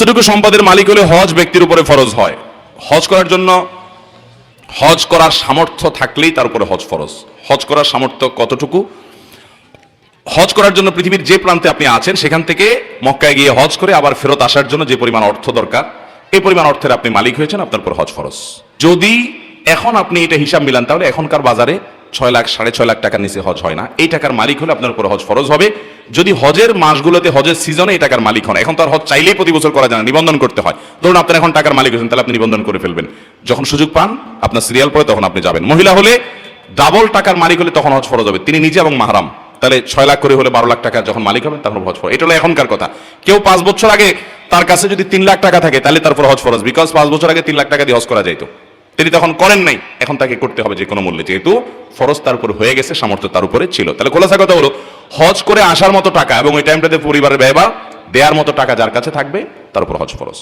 কতটুকু সম্পদের মালিক হলে হজ ব্যক্তির উপরে ফরজ হয়। হজ করার জন্য হজ করার সামর্থ্য থাকলেই তার উপরে হজ ফরজ। হজ করার সামর্থ্য কতটুকু? হজ করার জন্য পৃথিবীর যে প্রান্তে আপনি আছেন, সেখান থেকে মক্কায় গিয়ে হজ করে আবার ফেরত আসার জন্য যে পরিমাণ অর্থ দরকার এই পরিমাণ অর্থের আপনি মালিক হয়েছেন, আপনার উপর হজ ফরজ। যদি এখন আপনি এটা হিসাব মিলান, তাহলে এখনকার বাজারে ছয় লাখ, সাড়ে ছয় লাখ টাকার নিচে হজ হয় না। এই টাকার মালিক হলে আপনার উপর হজ ফরজ হবে। যদি হজের মাসগুলোতে, হজের সিজনে এই টাকার মালিক হন, এখন তো আর হজ চাইলেই প্রতি বছর করা যায় না, নিবন্ধন করতে হয়। ধরুন আপনার এখন টাকার মালিক হয়েছেন, তাহলে আপনি নিবন্ধন করে ফেলবেন। যখন সুযোগ পান, আপনার সিরিয়াল পড়ে তখন আপনি যাবেন। মহিলা হলে ডাবল টাকার মালিক হলে তখন হজ ফরজ হবে। তিনি নিজে এবং মাহারাম। তাহলে ছয় লাখ করে হলে বারো লাখ টাকা যখন মালিক হবেন তখন হজ ফরজ। এটা হলো এখনকার কথা। কেউ পাঁচ বছর আগে তার কাছে যদি তিন লাখ টাকা থাকে, তাহলে তারপর হজ ফরজ। বিকজ পাঁচ বছর আগে তিন লাখ টাকা দিয়ে হজ করা যাইতো। তিনি তখন করেন নাই। এখন তাকে করতে হবে যে কোনো মূল্যে। যেহেতু ফরজ তার উপর হয়ে গেছে, সামর্থ্য তার উপরে ছিল। তাহলে খোলাসা কথা হলো, হজ করে আসার মতো টাকা এবং ওই টাইমটাতে পরিবারের ব্যয়বার দেওয়ার মতো টাকা যার কাছে থাকবে, তার উপর হজ ফরজ।